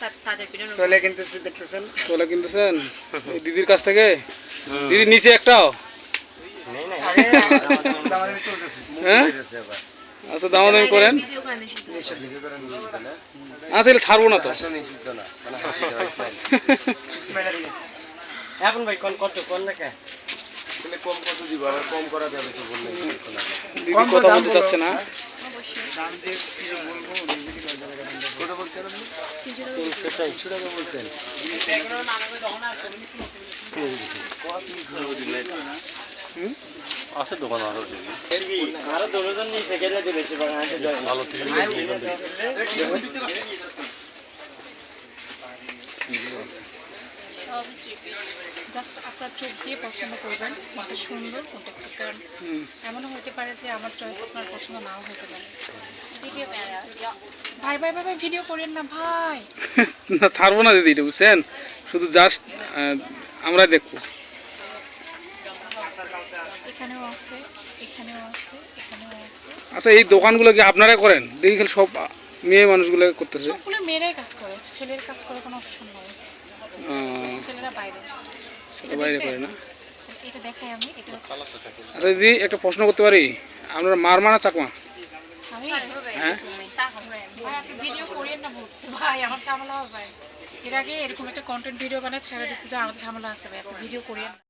তা- তোলে কিনতেছি দেখতেছেন? তোলা কিনতেছেন? এই দিদির কাছ থেকে? দিদি নিচে একটাও? হ্যাঁ? আচ্ছা নিষেধ লিখে করেন। না ছাড়বো না তো। মানে এখন ভাই কোন কত কোন লেখা? কম কত দিব? কম করা যাবে তো বললেন কথা বলতে চাচ্ছে না দাম দিয়ে কি বলব নিজেকে আছে দোকান ভালো জাস্ট আপনার চোখ দিয়ে পছন্দ করবেন সুন্দর কোনটা। এমনও হতে পারে যে আমার চয়েস আপনার পছন্দ নাও হতে পারে ভাই ভাই ভাই ভাই ভিডিও করেন না ভাই। না ছাড়বো না দিদি এটা বুঝছেন? শুধু জাস্ট আমরা দেখব। এখানেও আছে এখানেও আছে এখানেও আছে। আচ্ছা এই দোকানগুলো কি আপনারা করেন? দেখি খালি সব মেয়ে মানুষগুলো করতেছে। মেয়েরাই কাজ করে ছেলের কাজ করে কোনো অপশন নাই। ছেলেরা বাইরে। বাইরে করে না। এটা দেখাই আমি এটা হচ্ছে আচ্ছা দিদি একটা প্রশ্ন করতে পারি? আপনারা মার মানা চাকমা? এর আগে এরকম একটা কন্টেন্ট ভিডিও বানায় ছেড়ে দিচ্ছে যে আমাদের ঝামেলা আসতে ভাই ভিডিও করেন না।